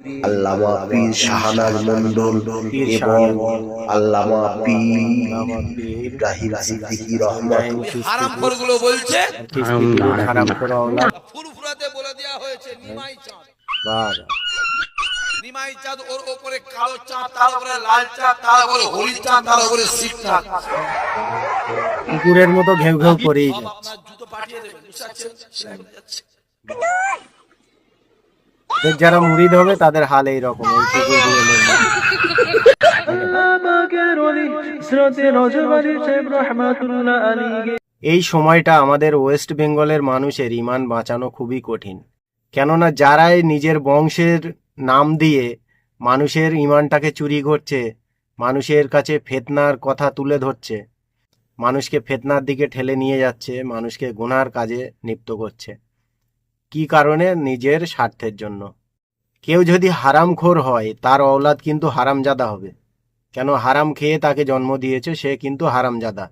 আল্লামা পীর শাহানাজ মন্ডল এবং আল্লামা পীর ইব্রাহিম সিদ্দিকী রহমাতুল্লাহ হারামগুলো বলছে? ফুরফুরাতে বলে দেওয়া হয়েছে নিমাই চাঁদ। নিমাই চাঁদ ওর উপরে কালো চাঁদ তার উপরে লাল চাঁদ তার উপরে হলুদ চাঁদ তার উপরে শিখ চাঁদ। কুকুরের মতো ঘেউ ঘেউ করেই যাচ্ছে জুতো পাঠিয়ে দেবেন বুঝতে পারছেন? সেলাই করে যাচ্ছে। এদের যারা মুরিদ হবে, তাদের হাল এইরকম, এই নেই। এই সময়টা আমাদের ওয়েস্ট বেঙ্গলের মানুষের ইমান বাঁচানো খুবই কঠিন কেননা যারাই নিজের বংশের নাম দিয়ে মানুষের ইমানটাকে চুরি করছে, মানুষের কাছে ফেতনার কথা তুলে ধরছে, মানুষকে ফেতনার দিকে ঠেলে নিয়ে যাচ্ছে, মানুষকে গুনার কাজে লিপ্ত করছে কি কারণে? নিজের স্বার্থের জন্য। কেউ যদি হারামখোর হয়, তার অওলাদ কিন্তু হারামজাদা হবে। কেন হারাম খেয়ে তাকে জন্ম দিয়েছে, সে কিন্তু হারামজাদা।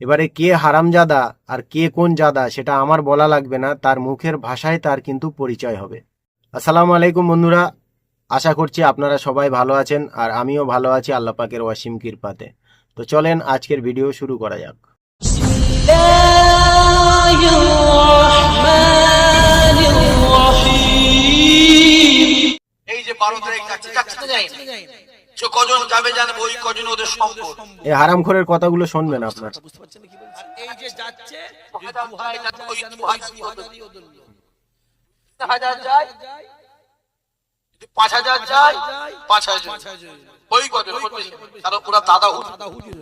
এবারে কে হারামজাদা আর কে কোন জাদা, সেটা আমার বলা লাগবে না, তার মুখের ভাষায় তার কিন্তু পরিচয় হবে। আসসালামু আলাইকুম বন্ধুরা, আশা করছি আপনারা সবাই ভালো আছেন, আর আমিও ভালো আছি আল্লাহ পাকের ওয়াসিম কৃপাতে। তো চলেন আজকের ভিডিও শুরু করা যাক। এই যে বারো তারিখ যাচ্ছে যাচ্ছে। যাই সে কজন যাবে জানবে ওই কজন ওদের সম্পদ এই হারামখোরের কথাগুলো শুনবেন আপনার। বুঝতে পারছেন কি বলছি এই যে যাচ্ছে যে ওই হাজার যায়? পাঁচ হাজার যায় পাঁচ হাজার ওই কজন কারণ পুরা দাদা হুজুর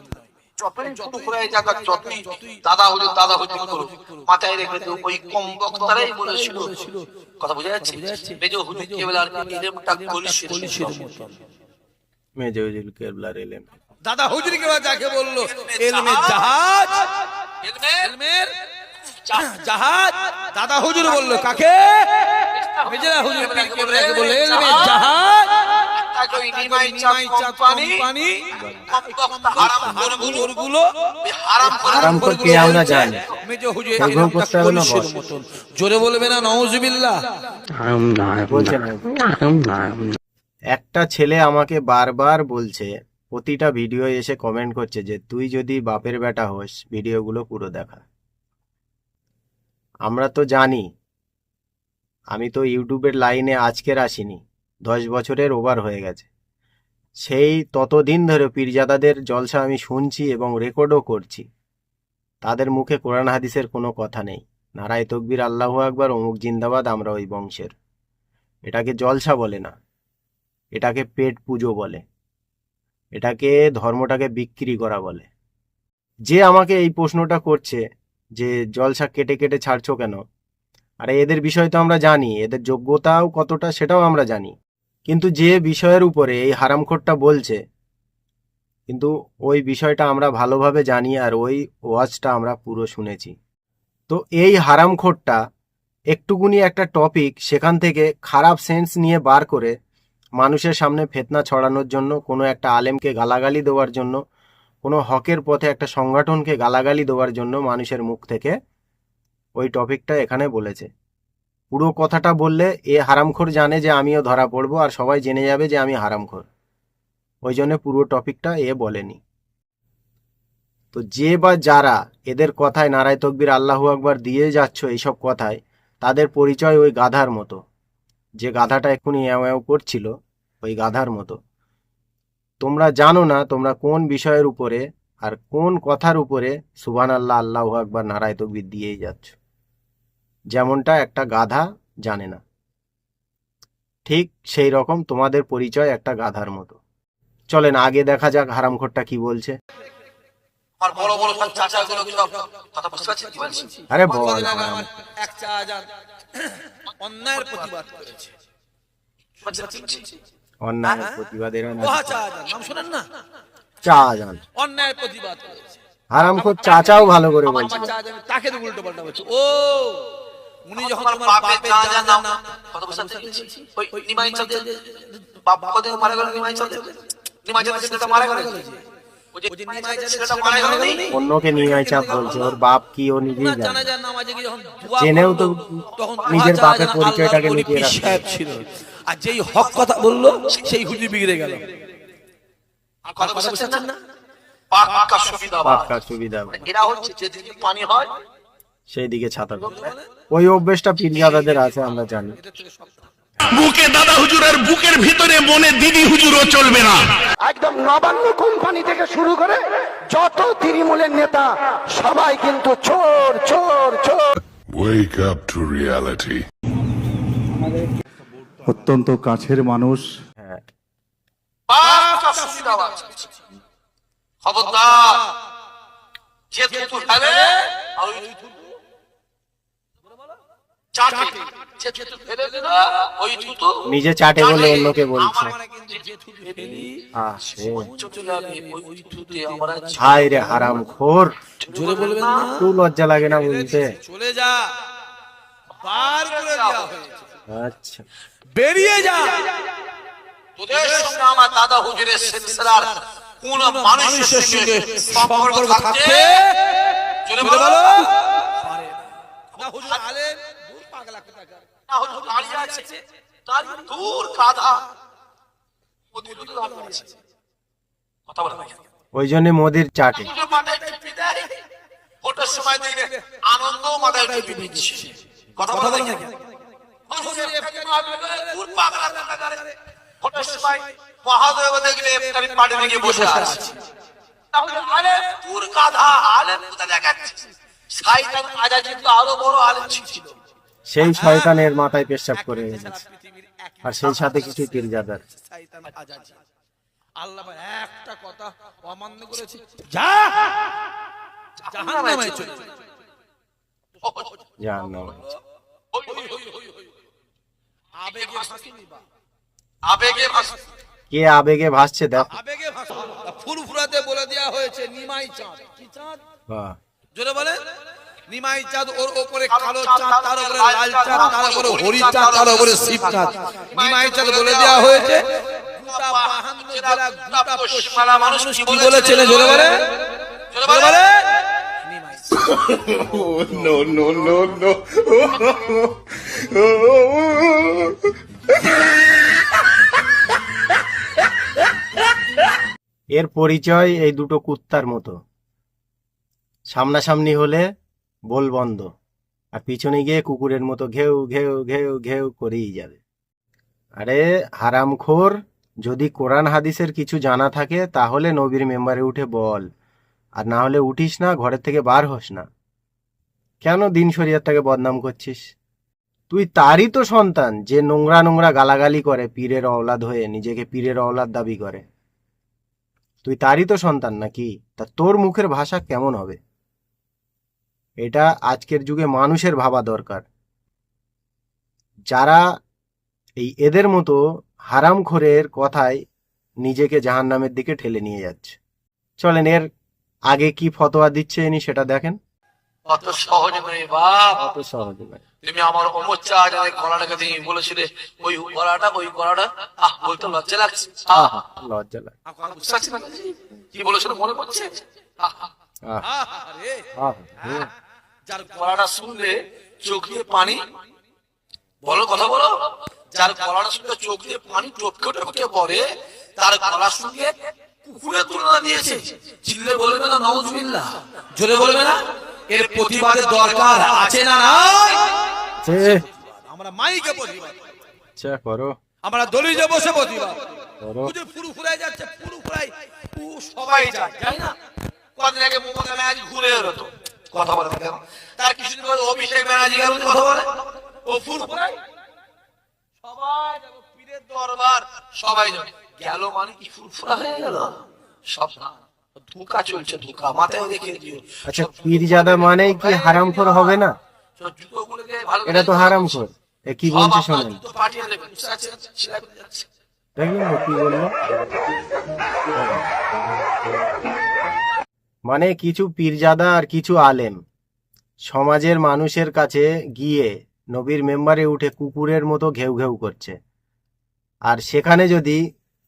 যতই ছোট করে যাক যতই দাদা হুজুর দাদা হুজুর করো মাথায় রেখে দেবো ওই কম বক্তারাই বলেছিল। কথা বোঝা যাচ্ছে? মেজ হুজুর কেবল আর এরমটা কলিসের মতন। মেজুজুল কেবলার এলেন দাদা হুজুর কে যাকে বলল এলমে জাহাজ। এলমের জাহাজ। দাদা হুজুর বলল কাকে? মেজরা হুজুর পীর কেবলাকে বলল এলমে জাহাজ। নিমাই চাঁদ কোম্পানি হারামখোরগুলো হারামখোর কে আমরা জানি। মেজ হুজুর সেগুলো এরকম করতে হবে না বস। মতন। জোরে বলবে না নওজুবিল্লাহ বলছে না। একটা ছেলে আমাকে বারবার বলছে প্রতিটা ভিডিও এসে কমেন্ট করছে যে তুই যদি বাপের বেটা হোস ভিডিওগুলো পুরো দেখা। আমরা তো জানি। আমি তো ইউটিউবের লাইনে আজকের আসিনি। দশ বছরের ওভার হয়ে গেছে। সেই ততদিন ধরে পীরজাদাদের জলসা আমি শুনছি এবং রেকর্ডও করছি। তাদের মুখে কোরআন হাদিসের কোনো কথা নেই। নারায় তকবির, আল্লাহ আকবার, অমুক জিন্দাবাদ, আমরা ওই বংশের। এটাকে জলসা বলে না। এটাকে পেট পুজো বলে। এটাকে ধর্মটাকে বিক্রি করা বলে। যে আমাকে এই প্রশ্নটা করছে যে জলসা কেটে কেটে ছাড়ছো কেন? আরে এদের বিষয় তো আমরা জানি, এদের যোগ্যতাও কতটা সেটাও আমরা জানি। কিন্তু যে বিষয়ের উপরে এই হারামখোরটা বলছে, কিন্তু ওই বিষয়টা আমরা ভালোভাবে জানি আর ওই ওয়াজটা আমরা পুরো শুনেছি। তো এই হারামখোরটা একটুকুনি একটা টপিক সেখান থেকে খারাপ সেন্স নিয়ে বার করে মানুষের সামনে ফেতনা ছড়ানোর জন্য, কোনো একটা আলেমকে গালাগালি দেওয়ার জন্য, কোনো হকের পথে একটা সংগঠনকে গালাগালি দেওয়ার জন্য মানুষের মুখ থেকে ওই টপিকটা এখানে বলেছে। পুরো কথাটা বললে এ হারামখোর জানে যে আমিও ধরা পড়ব আর সবাই জেনে যাবে যে আমি হারামখোর। ওই জন্য পুরো টপিকটা এ বলেনি। তো যে বা যারা এদের কথায় নারায় তকবির আল্লাহু আকবার দিয়ে যাচ্ছ এইসব কথায়, তাদের পরিচয় ওই গাধার মতো। যে গাধাটা এক্ষুনি অ্যাও করছিল, ওই গাধার মতো। তোমরা জানো না তোমরা কোন বিষয়ের উপরে আর কোন কথার উপরে সুবহান আল্লাহ আল্লাহ আকবার নারায় তকবির দিয়েই যাচ্ছ। যেমনটা একটা গাধা জানে না। ঠিক সেই রকম তোমাদের পরিচয় একটা গাধার মতো। চলেন আগে দেখা যাক হারামখোরটা কি বলছে। আরে বল কতদিন আগে হারাম। আমার এক চাচা অন্যায়ের প্রতিবাদ করেছে। বুঝতে প্রতিবাদের নাম শোনেন না? চা জান অন্যায়ের প্রতিবাদ করেছে। হারামখোর চাচাও ভালো করে বলছে। তাকে উল্টো পাল্টা বলছে। ও! উনি যখন তোমার বুঝতে পারছেন? ওই ওই নিমাই বাপ মারা গেল নিমাই নিমাই মারা গেল ওই যে নিমাই চাচা ছেলেটা মারা গেল অন্যকে নিয়ে বলছে ওর বাপ কি ও নিজেই জানে। জেনেও তো নিজের বাপের পরিচয়টাকে লুকিয়ে। ছিল। আর যেই হক কথা বলল সেই হুজুর বিগড়ে গেল। আর কথা বুঝতে পারছেন না? পাক্কা সুবিধা পাক্কা সুবিধা এরা হচ্ছে যেদিকে পানি হয় সেই দিকে ছাতা ওই অভ্যেসটা পীরজাদাদের আছে আমরা জানি। বুকে দাদা হুজুরের বুকের ভিতরে মনে দিদি হুজুরও চলবে না। একদম নবান্ন কোম্পানি থেকে শুরু করে যত তৃণমূলের নেতা সবাই কিন্তু চোর চোর চোর। Wake up to reality. অত্যন্ত কাছের মানুষ। হ্যাঁ। খবরদার যে থুতু ফেলে আর ওই থুতু চাটে যে থুতু ফেলে দিল ওই থুতু নিজে চাটে বলে অন্যকে বলছে। আমরা হাই রে হারাম খোর জোরে বলবেন না। একটু লজ্জা লাগে না বলতে চলে যা। বার করে দেওয়া হয়েছে। আচ্ছা বেরিয়ে যা। তোদের সঙ্গে আমার দাদা হুজুরের সিলসিলার কোন মানুষের সঙ্গে সম্পর্ক থাকতে চলে বলো। পারে না হুজুর আলেম। পাগলা কোথাকার? হুজুর দাঁড়িয়ে আছে। তার দূর কাঁধা ও দূর দূর দাঁড়িয়ে আছে কথা বলে ওই জন্য মোদির চাটে। পুজো মাথায় টিপি দেয়। ওটার সময় দেখবে আনন্দ মাথায় টিপি দিচ্ছে। কথা বলে না ওটার সময় মহাদেব দেখলে ইফতারি পার্টি গিয়ে বসে আছে। তাহলে আরে তোর গাধা আলেম কোথায় দেখাচ্ছে? সাইতান আজা কিন্তু আরও বড় আলেম ছিল। সেই শয়তানের মাথায় পেশাব করে গেছে আর সেই সাথে কিছু শয়তান আল্লাহ ভাই একটা কথা অমান্য করেছে। যা! জাহান্নামে চলে যা। জাহান্নাম। আবেগে ভাসিনি বা। আবেগে ভাসি কে আবেগে ভাসছে দেখো। আবেগে ভাসি ফুরফুরাতে বলে দেওয়া হয়েছে নিমাই চাঁদ। কি চাঁদ? বাহ। জোরে বলে। নিমাই চাঁদ ওর উপরে কালো চাঁদ তার উপরে লাল চাঁদ তার উপরে হরি চাঁদ তার উপরে শিব চাঁদ। নিমাই চাঁদ বলে দেওয়া হয়েছে। No, no, no, no. এর পরিচয় এই দুটো কুত্তার মতো। সামনাসামনি হলে বল বন্ধ। আর পিছনে গিয়ে কুকুরের মতো ঘেউ ঘেউ ঘেউ ঘেউ করেই যাবে। আরে, হারামখোর, যদি কোরআন হাদিসের কিছু জানা থাকে, তাহলে নবীর মেম্বারে উঠে বল। আর না হলে উঠিস না, ঘরের থেকে বার হোস না। কেন দিন শরিয়ারটাকে বদনাম করছিস? তুই তারই তো সন্তান, যে নোংরা নোংরা গালাগালি করে, পীরের অওলাদ হয়ে নিজেকে পীরের অওলাদ দাবি করে। তুই তারই তো সন্তান নাকি? তা তোর মুখের ভাষা কেমন হবে? এটা আজকের যুগে মানুষের ভাবা দরকার। যারা এই এদের মতো হারামখোরের কথায় নিজেকে জাহান্নামের দিকে ঠেলে নিয়ে যাচ্ছে। চলেন এর আগে কি ফতোয়া দিচ্ছে ইনি সেটা দেখেন। অত সহজ নয় বাপ! অত সহজে নয়। তুমি আমার অমর চা জানে গলাটাকে তুমি বলেছিলে ওই গলাটা ওই গলাটা আহ বলতে লজ্জা লাগছে। লজ্জা লাগে আপনার বুঝতে পারছি না? কি বলেছিল মনে পড়ছে? আহ, আহ, আহ। যার গলাটা শুনলে চোখ দিয়ে পানি বলো কথা বলো। যার গলাটা শুনলে চোখ দিয়ে পানি টপকে টপকে পড়ে তার গলা শুনলে কুকুরের তুলনা দিয়েছে। চিল্লে বলবে না নওজবিল্লাহ জোরে বলবে না এর প্রতিবাদের দরকার আছে না নাই? আমরা মাইকে প্রতিবাদ। আচ্ছা করো। আমরা দলিজে বসে প্রতিবাদ। পুজো পুরু ফুরাই যাচ্ছে পুরু ফুরাই সবাই যায় তাই না। কদিন আগে মমতা ব্যানার্জি ঘুরে এলো তো। কথা বলে না কেন তার কিছুদিন পরে অভিষেক ব্যানার্জি গেল কথা বলে ও ফুল সবাই যাবে পীরের দরবার সবাই যাবে গেল মানে কি ফুল ফুরা হয়ে গেল? সব না ধোকা চলছে ধোকা মাথায় দেখে দিও। আচ্ছা পীরজাদা মানেই কি হারামখোর হবে না? এটা তো হারামখোর। কি বলছে শোনেন। দেখলেন কি বলল। মানে কিছু পীরজাদা আর কিছু আলেম। সমাজের মানুষের কাছে গিয়ে নবীর মেম্বারে উঠে কুকুরের মতো ঘেউ ঘেউ করছে। আর সেখানে যদি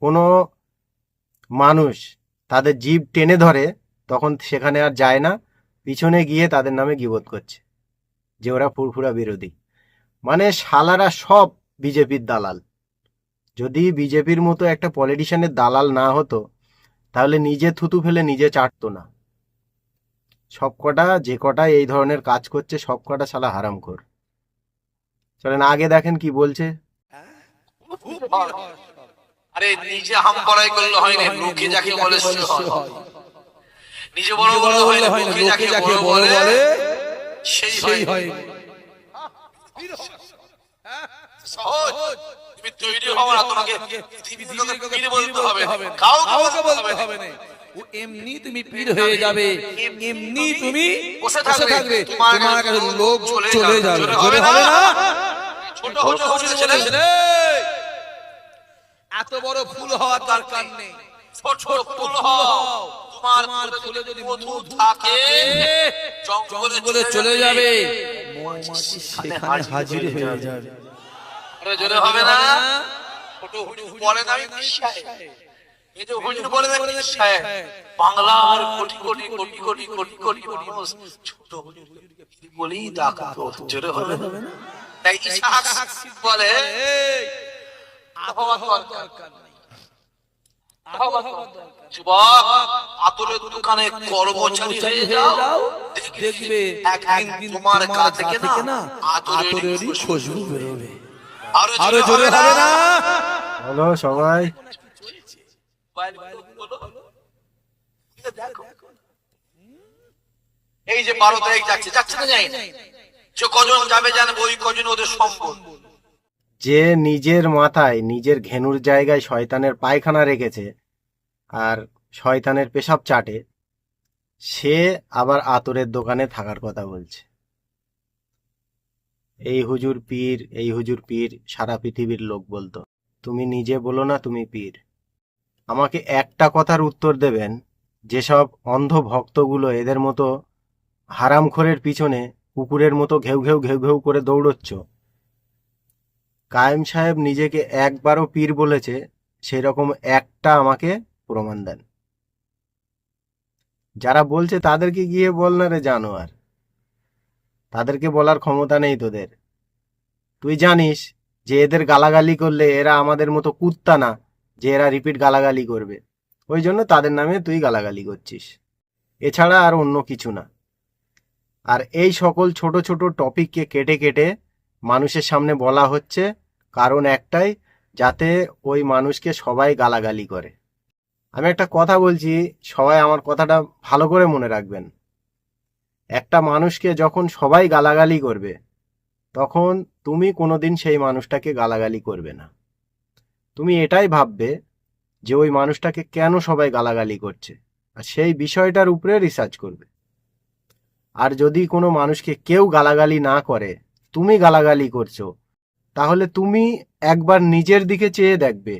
কোনো মানুষ তাদের জীব টেনে ধরে, তখন সেখানে আর যায় না, পিছনে গিয়ে তাদের নামে গিবোধ করছে, যে ওরা ফুরফুরা বিরোধী। মানে শালারা সব বিজেপির দালাল। যদি বিজেপির মতো একটা পলিটিশিয়ানের দালাল না হতো, তাহলে নিজে থুতু ফেলে নিজে চাটতো না। সব কটা যে কটা এই ধরনের কাজ করছে সব কটা শালা হারামখোর। চলেন আগে দেখেন কি বলছে। আরে নিজে হাম করাই করলে হয় না লোকে যাকে বলে হয়। নিজে বড় বড় হয় না লোকে যাকে বড় বলে সেই হয়। সহজ। তুমি তৈরি হও তোমাকে পৃথিবীর লোকে বলতে হবে। কাউকে বলতে হবে না। ও এমনি তুমি পীর হয়ে যাবে এমনি তুমি বসে থাকবে। তোমার কাছে লোক চলে যাবে। হবে না? ছোট ছোট ছোট ছেলে ছেলে এত বড় ফুল হওয়ার দরকার নেই। ছোট ছোট ফুল হও। তোমার ফুলে যদি মধু থাকে জঙ্গলে জঙ্গলে চলে যাবে। সেখানে হাজির হয়ে যাবে। আরে জোরে হবে না? ছোট হুজুর বলেন আমি বিশ্বাস এই যে হুজুর বলেন আমি বাংলার কোটি কোটি কোটি কোটি কোটি কোটি মানুষ ছোট হুজুরকে বলেই ডাকতো জোরে হবে না? তাই ইসহাক বলে আবহাওয়া দরকার নেই। যুবক আতরের দোকানে কর্মচারী হয়ে যাও দেখবে একদিন তোমার থেকে না আতরেরই খুশবু বেরোবে। আরও আরও জোরে হবে না? হলো সবাই। এই যে বারো তারিখ যাচ্ছে যাচ্ছে না যাই না যে কজন যাবে জানবে ওই কজন ওদের সম্পদ। যে নিজের মাথায় নিজের ঘেনুর জায়গায় শয়তানের পায়খানা রেখেছে আর শয়তানের পেশাব চাটে সে আবার আতরের দোকানে থাকার কথা বলছে। এই হুজুর পীর এই হুজুর পীর সারা পৃথিবীর লোক বলতো তুমি নিজে বলো না তুমি পীর। আমাকে একটা কথার উত্তর দেবেন, যেসব অন্ধ ভক্তগুলো এদের মতো হারামখোরের পিছনে কুকুরের মতো ঘেউ ঘেউ ঘেউ ঘেউ করে দৌড়চ্ছ। কায়েম সাহেব নিজেকে একবারও পীর বলেছে, সেরকম একটা আমাকে প্রমাণ দেন। যারা বলছে তাদেরকে গিয়ে বল না রে জানোয়ার। তাদেরকে বলার ক্ষমতা নেই তোদের। তুই জানিস যে এদের গালাগালি করলে এরা আমাদের মতো কুত্তা না। যে এরা রিপিট গালাগালি করবে। ওই জন্য তাদের নামে তুই গালাগালি করছিস। এছাড়া আর অন্য কিছু না। আর এই সকল ছোট ছোট টপিককে কেটে কেটে মানুষের সামনে বলা হচ্ছে, কারণ একটাই, যাতে ওই মানুষকে সবাই গালাগালি করে। আমি একটা কথা বলছি, সবাই আমার কথাটা ভালো করে মনে রাখবেন। একটা মানুষকে যখন সবাই গালাগালি করবে, তখন তুমি কোনোদিন সেই মানুষটাকে গালাগালি করবে না। তুমি এটাই ভাববে যে ওই মানুষটাকে কেন সবাই গালাগালি করছে আর সেই বিষয়টার উপরে রিসার্চ করবে আর যদি কোনো মানুষকে কেউ গালাগালি না করে তুমি গালাগালি করছ তাহলে তুমি একবার নিজের দিকে চেয়ে দেখবে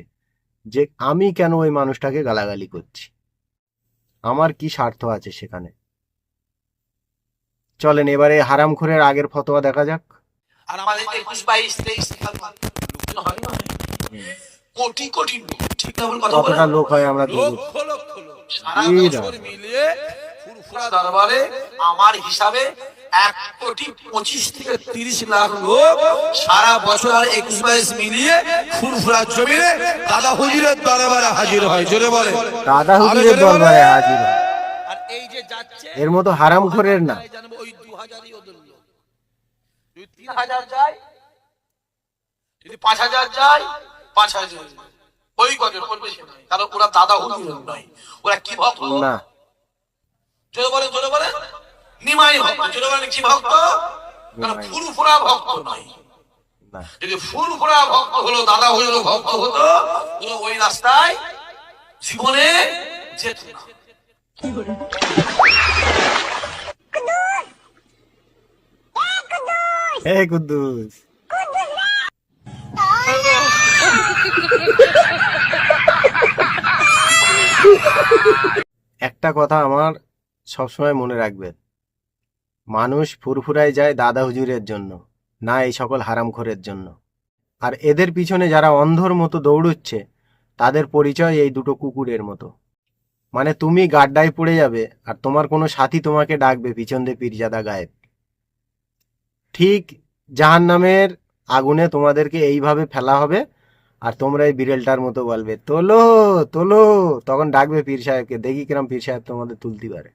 যে আমি কেন ওই মানুষটাকে গালাগালি করছি আমার কি স্বার্থ আছে সেখানে চলেন এবারে হারামখোরের আগের ফতোয়া দেখা যাক আর আমাদের একুশ বাইশ তেইশ হয়? কোটি কোটি লোক, ঠিক না কথা কতটা লোক হয় আমরা লক্ষ লক্ষ লোক। সারা বছর মিলিয়ে ফুরফুরা দরবারে আমার হিসাবে এক কোটি পঁচিশ থেকে তিরিশ লাখ লোক সারা বছর আর একুশ বাইশ মিলিয়ে ফুরফুরা জমিনে দাদা হুজুরের দরবারে হাজির হয়। জোরে বলে দাদা হুজুরের দরবারে হাজির হয়। আর এই যে যাচ্ছে এর মতো হারামখোরের না। জানব ওই দু হাজারই ওদের লোক। যদি তিন হাজার যায় যদি পাঁচ হাজার যায় ওই কজন করবে সে কারণ ওরা দাদা হুজুর নয়। ওরা কি ভক্ত? না। জোরে বলে জোরে বলে। নিমাই ভক্ত জোরে বলে কি ভক্ত? কারণ ফুরফুরা ভক্ত নয়। যদি ফুরফুরা ভক্ত হলো দাদা হুজুর ভক্ত হতো ওই রাস্তায় জীবনে যেত না। হে কুদ্দুস। একটা কথা আমার সবসময় মনে রাখবেন মানুষ ফুরফুরায় যায় দাদা হুজুরের জন্য, না এই সকল হারামখোরের জন্য। আর এদের পিছনে যারা অন্ধর মতো দৌড়চ্ছে, তাদের পরিচয় এই দুটো কুকুরের মতো। মানে তুমি গাড্ডায় পড়ে যাবে আর তোমার কোনো সাথী তোমাকে ডাকবে পিছন দিয়ে পীরজাদা গায়েব। ঠিক জাহান নামের আগুনে তোমাদেরকে এইভাবে ফেলা হবে আর তোমরা এই বিড়েলটার মতো বলবে, তোলো তোলো। তখন ডাকবে পীর সাহেবকে, দেখি কিরম পীর সাহেব তোমাদের তুলতে পারে।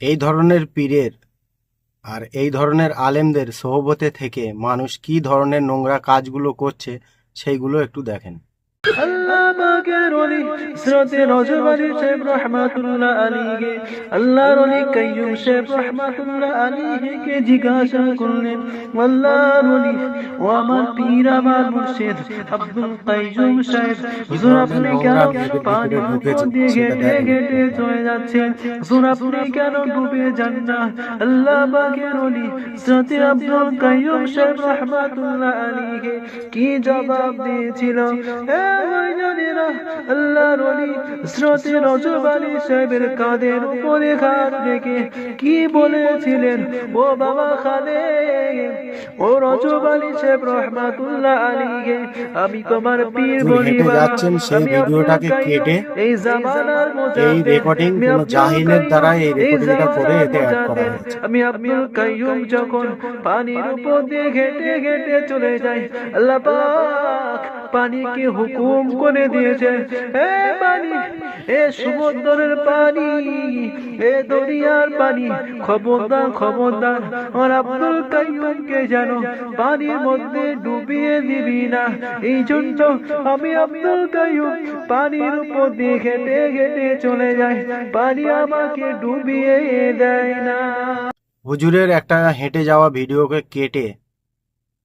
এই ধরনের পীরের আর এই ধরনের আলেমদের সহবতে থেকে মানুষ কি ধরনের নোংরা কাজগুলো করছে, সেইগুলো একটু দেখেন। আল্লাহ পাকের ওলি হযরতে রজব আলী সাহেব রহমাতুল্লাহ আলীকে আল্লাহর ওলি কাইয়ুম সাহেব রহমাতুল্লাহ আলীকে জিজ্ঞাসা করলেন আল্লাহর ওলি ও আমার পীর আমার মুর্শিদ আব্দুল কাইয়ুম সাহেব হুজুর আপনি কেন দিয়ে ঘেটে ঘেটে চলে যাচ্ছেন? হুজুর আপনি কেন ডুবে যান না? আল্লাহ পাকের ওলি হযরতে আব্দুল কাইয়ুম সাহেব রহমাতুল্লাহ আলীকে কি জবাব দিয়েছিল? আল্লাহর ওলি রজব আলী সাহেবের কাঁধের উপরে হাত রেখে কি বলেছিলেন? ও বাবা খালে ও রজব আলী সাহেব রহমাতুল্লাহ আলীকে আমি তোমার পীর বলি যাচ্ছেন, সেই ভিডিওটাকে কেটে এই জামানার এই রেকর্ডিং কোনো জাহিলের দ্বারা এই এই রেকর্ডিংটা করে এতে অ্যাড করা হয়েছে। আমি আব্দুল কাইয়ুম যখন পানির উপর দিয়ে ঘেটে ঘেটে চলে যাই আল্লাহ পাক পানিকে হুকুম করে দিয়েছে। হে পানি এ সমুদ্রের পানি এ দরিয়ার পানি, খবরদার খবরদার, আমার আব্দুল কাইয়ুমকে যেন পানির মধ্যে ডুবিয়ে দিবি না। এই জন্য আমি আব্দুল কাইয়ুম পানির উপর দিয়ে ঘেটে ঘেটে চলে যাই। পানি আমাকে ডুবিয়ে দেয় না। হুজুরের একটা হেঁটে যাওয়া ভিডিওকে কেটে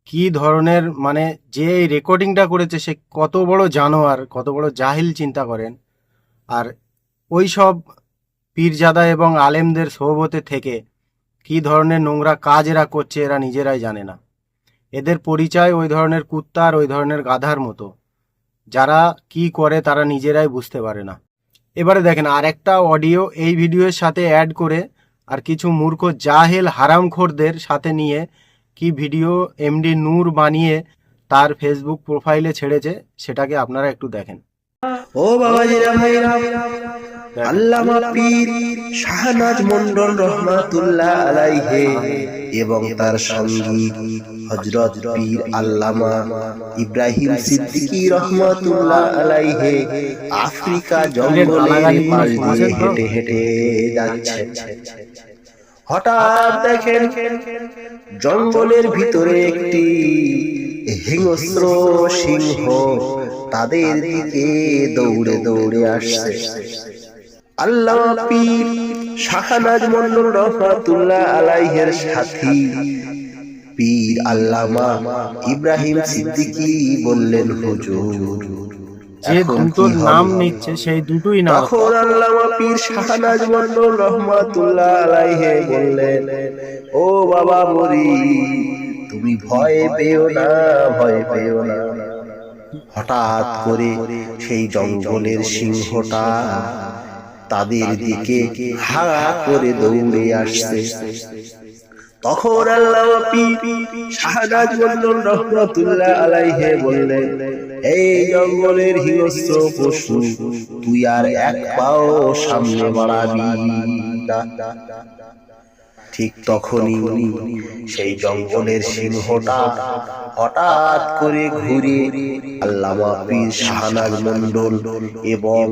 কি ধরনের মানে যে এই রেকর্ডিংটা করেছে সে কত বড় জানোয়ার, কত বড় জাহিল চিন্তা করেন। আর ওই সব পীরজাদা এবং আলেমদের সোহবতে থেকে কি ধরনের নোংরা কাজ এরা করছে এরা নিজেরাই জানে না। এদের পরিচয় ওই ধরনের কুত্তা আর ওই ধরনের গাধার মতো। যারা কি করে তারা নিজেরাই বুঝতে পারে না। এবারে দেখেন আর একটা অডিও এই ভিডিওর সাথে অ্যাড করে আর কিছু মূর্খ জাহেল হারামখোরদের সাথে নিয়ে কি ভিডিও এমডি নূর বানিয়ে তার ফেসবুক প্রোফাইলে ছেড়েছে, সেটাকে আপনারা একটু দেখেন। ও বাবাজিরা ভাইরা আল্লামা পীর শাহনাজ মন্ডল রহমাতুল্লাহ আলাইহে এবং তার সঙ্গী হজরত পীর আল্লামা ইব্রাহিম সিদ্দিকী রহমাতুল্লাহ আলাইহে আফ্রিকা জঙ্গলের পাশ দিয়ে হেঁটে হেঁটে যাচ্ছে। হঠাৎ দেখেন জঙ্গলের ভিতরে একটি হিংস্র সিংহ তাদের দিকে দৌড়ে দৌড়ে আসছে। আল্লাহ পীর শাহানাজ মন্ডল রহমাতুল্লাহ আলাইহের সাথী পীর আল্লামা ইব্রাহিম সিদ্দিকী বললেন, হুজুর যে দুটোর নাম নিচ্ছে সেই দুটোই নাম। তখন আল্লামা পীর শাহনাজ মন্ডল রহমাতুল্লাহ আলাইহে বললেন ও বাবা মরি তুমি ভয় পেও না ভয় পেও না। হঠাৎ করে সেই জঙ্গলের সিংহটা তাদের দিকে হা করে দৌড়ে আসছে। তখন আল্লাহ শাহনাজ মন্ডল রহমাতুল্লাহ আলাইহে বললেন, এই জঙ্গলের হিংস্র পশু, তুই আর এক পাও সামনে বাড়াবি ঠিক তখনই সেই জঙ্গলের সিংহটা হঠাৎ করে ঘুরে আল্লামা পীর শাহনাজ মন্ডল এবং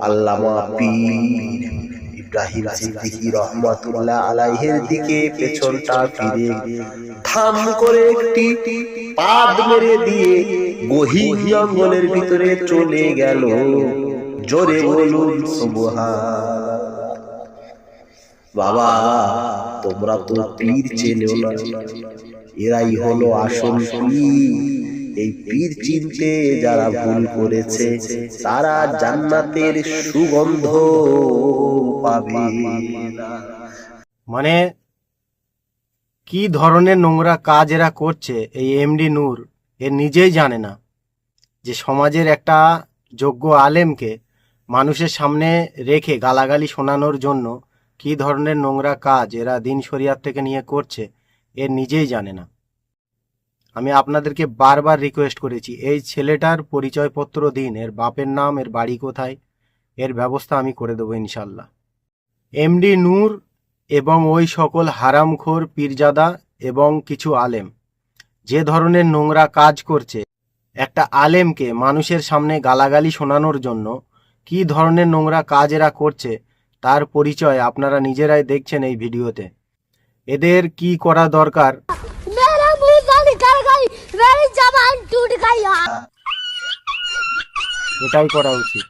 আল্লামা পীর ইব্রাহিম সিদ্দিকী রহমাতুল্লাহ আলাইহের দিকে, পেছনটা ফিরে থাম করে একটি পাদ মেরে দিয়ে গহীন জঙ্গলের ভিতরে চলে গেল। জোরে বলুন বাবা, তোমরা তো পীর চেনেও না। এরাই হলো আসল পীর। এই পীর চিনতে যারা ভুল করেছে, তারা জান্নাতের সুগন্ধ পাবে মানে কি ধরনের নোংরা কাজ এরা করছে এই এমডি নূর, এ নিজেই জানে না যে সমাজের একটা যোগ্য আলেমকে মানুষের সামনে রেখে গালাগালি শোনানোর জন্য কি ধরনের নোংরা কাজ এরা দিন শরিয়ার থেকে নিয়ে করছে এর নিজেই জানে না। আমি আপনাদেরকে বারবার রিকোয়েস্ট করেছি, এই ছেলেটার পরিচয়পত্র দিন, এর বাপের নাম, এর বাড়ি কোথায়, এর ব্যবস্থা আমি করে দেবো ইনশাল্লাহ। এমডি নূর এবং ওই সকল হারামখোর, পীরজাদা এবং কিছু আলেম, যে ধরনের নোংরা কাজ করছে, একটা আলেমকে মানুষের সামনে গালাগালি শোনানোর জন্য কি ধরনের নোংরা কাজ এরা করছে, তার পরিচয় আপনারা নিজেরাই দেখছেন এই ভিডিওতে। এদের কি করা দরকার? निकल गई मेरी जबान टूट गई এটাই করা উচিত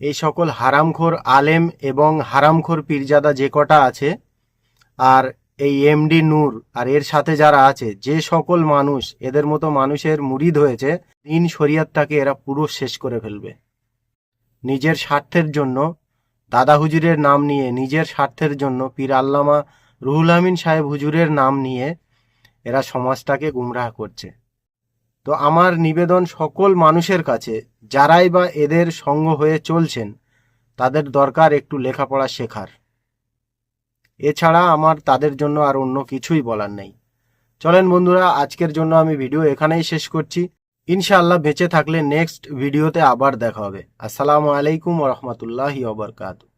এই সকল হারামখোর আলেম এবং হারামখোর পীরজাদা যে কটা আছে আর এই এমডি নূর আর এর সাথে যারা আছে যে সকল মানুষ এদের মতো মানুষের মুরিদ হয়েছে দিন শরিয়াতটাকে এরা পুরো শেষ করে ফেলবে নিজের স্বার্থের জন্য দাদা হুজুরের নাম নিয়ে নিজের স্বার্থের জন্য পীর আল্লামা রুহুল আমিন সাহেব হুজুরের নাম নিয়ে এরা সমাজটাকে গুমরাহ করছে। তো আমার নিবেদন সকল মানুষের কাছে, যারাই বা এদের সঙ্গ হয়ে চলছেন, তাদের দরকার একটু লেখাপড়া শেখার। এছাড়া আমার তাদের জন্য আর অন্য কিছুই বলার নেই। চলেন বন্ধুরা, আজকের জন্য আমি ভিডিও এখানেই শেষ করছি। ইনশাআল্লাহ বেঁচে থাকলে নেক্সট ভিডিওতে আবার দেখা হবে। আসসালামু আলাইকুম রহমতুল্লাহি ওবরকাতু